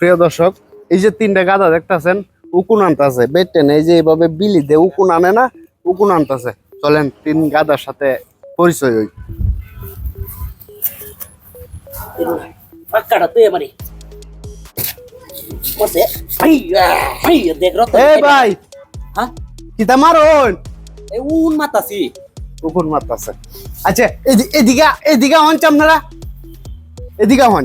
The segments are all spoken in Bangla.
প্রিয় দর্শক এই যে তিনটা গাদা দেখতেছেন উকুন আনতেছে। বেটেন এই যে এইভাবে বিলি দে উকুন আনে না উকুন আনতেছে। চলেন তিন গাদার সাথে পরিচয় হই। ভাই হ্যাঁ? কিতা মারুন? উন মাতাছি উকুন মারতেছে। আচ্ছা এদি- এদিকে এদিকে হন আপনারা এদিকে হন।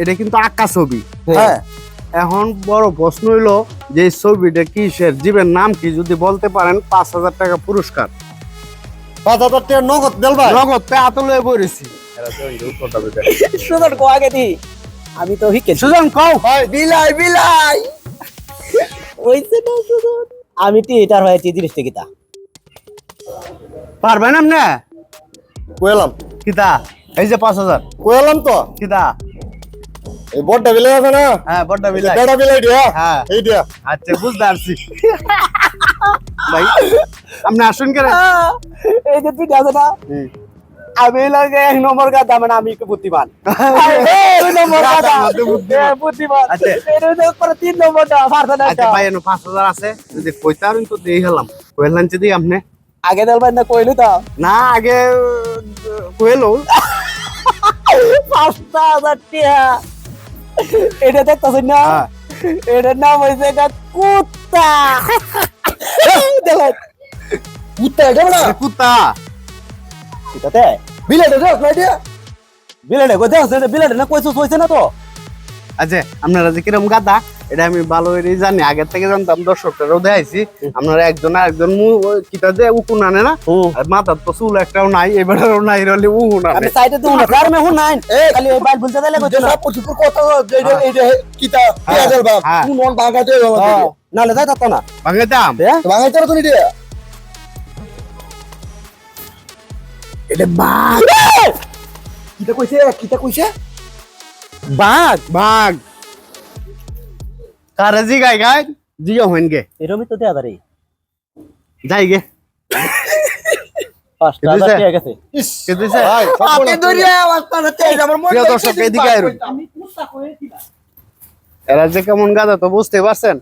এটা কিন্তু আঁকা ছবি। হ্যাঁ। এখন বড় প্রশ্ন হইল যে এই ছবিটা কিসের জীবের নাম কি? যদি বলতে পারেন পাঁচ হাজার টাকা পুরস্কার। পাঁচ হাজার টাকা নগদ দেল ভাই। নগদ পে আতলে বইরেছি। সুন্দর কো আগে দি। আমি তো হিকে সুজন কও। বিলাই বিলাই। ওইছে না সুন্দর আমি টি এটার হয়েছি জিনিস থেকে তা পারবেন না? কইলাম। কিতা? এই যে পাঁচ হাজার। কইলাম তো। কিতা? এই বড়টা বিলাই আছে না? হ্যাঁ বড্ডা বিলাই। বেড়া বিলাই দিয়া? হ্যাঁ। এই দিয়া। আচ্ছা বুঝতে পারছি। ভাই আপনি আসুন কেন? এই যে তুই আছে না? আমি লাগে এক নম্বর গাদা মানে আমি একটু বুদ্ধিমান। এই নম্বর গাদা বুদ্ধিমান। আচ্ছা। তিন নম্বরটা না আচ্ছা ভাই এনো পাঁচ হাজার আছে। যদি কইতে পারেন তো দিয়ে গেলাম কইলেন যদি আপনি। আগে দেলবেন না কইলি তো। না আগে কইলো। পাঁচটা হাজার টিয়া। এটা দেখতেছেন না? হ্যাঁ। এটার নাম হয়েছে এটা কুত্তা। দেখেন। কুত্তা এটা না কুত্তা। কুত্তাতে? বিলাই দেখ না এটা বিলাটে কই দেখছ বিলাটে না কইছো হইছে না তো? আচ্ছা আপনারা যে কিরম গাদা এটা আমি ভালো করেই জানি। আগের থেকে জানতাম দর্শকটারও দেখাইছি আপনারা একজন আরেকজন মু কিতা যে উকুন আনে না? আর মাথার তো চুল একটাও নাই এবারেও নাই রলে উকুন আনে। সাইডে দিও না আর মে হুন নাই খালি ওই বাইল ভুলতে দিলে কইছো না। সব কিছু কথা এইটা এইটা কিতা হ্যাঁ, পেঁয়াজের বাপ হ্যাঁ। তুই নন বাগাতে হ্যাঁ, নালে যাই তো না। ভাঙাইতাম? হ্যাঁ? বাগাইতে তো নি দিয়া এটা বাঘ কিতা কইছে কিতা কইছে? বাঘ? বাঘ। কারে জি গাই গাই? জিও হইন গে। এরমই তো দেয়া দাঁড়ি যাই গে। এরা যে কেমন গাদা তো বুঝতে পারছেন?